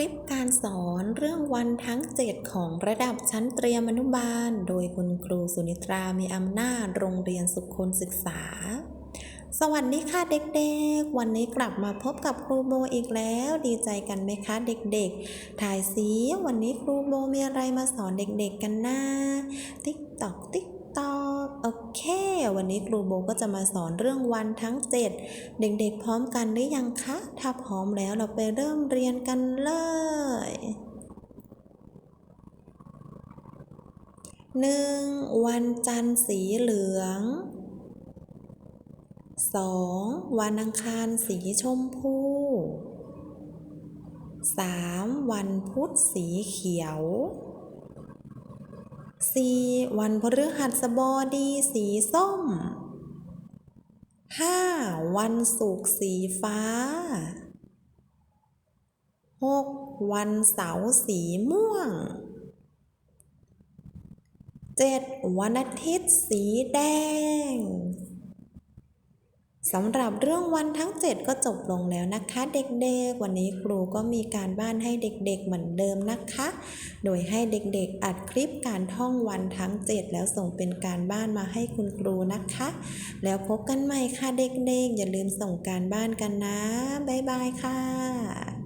ลิปการสอนเรื่องวันทั้ง 7 ของระดับชั้นเตรียมอนุบาล โดยคุณครูสุนิตรา มีอำนาจ โรงเรียนสุขคนศึกษา สวัสดีค่ะเด็กๆ วันนี้กลับมาพบกับครูโบอีกแล้ว ดีใจกันไหมคะเด็กๆ ถ่ายสีวันนี้ครูโบมีอะไรมาสอนเด็กๆกันนะติ๊กตอกติ๊กตอกโอเค วันนี้ครูโบก็จะมาสอนเรื่องวันทั้ง 7 เด็กๆพร้อมกันหรือยังคะ ถ้าพร้อมแล้วเราไปเริ่มเรียนกันเลยหนึ่งวันจันทร์สีเหลืองสองวันอังคารสีชมพูสามวันพุธสีเขียว สี่วันพฤหัสบดีสีส้มห้าวันศุกร์สีฟ้าหกวันเสาร์สีม่วงเจ็ดวันอาทิตย์สีแดง สำหรับเรื่องวันทั้ง 7 ก็จบลงแล้วนะคะ เด็กๆ วันนี้ครูก็มีการบ้านให้เด็กๆเหมือนเดิมนะคะ โดยให้เด็กๆ อัดคลิปการท่องวันทั้ง 7 แล้วส่งเป็นการบ้านมาให้คุณครูนะคะ แล้วพบกันใหม่ค่ะเด็กๆ อย่าลืมส่งการบ้านกันนะ บ๊ายบายค่ะ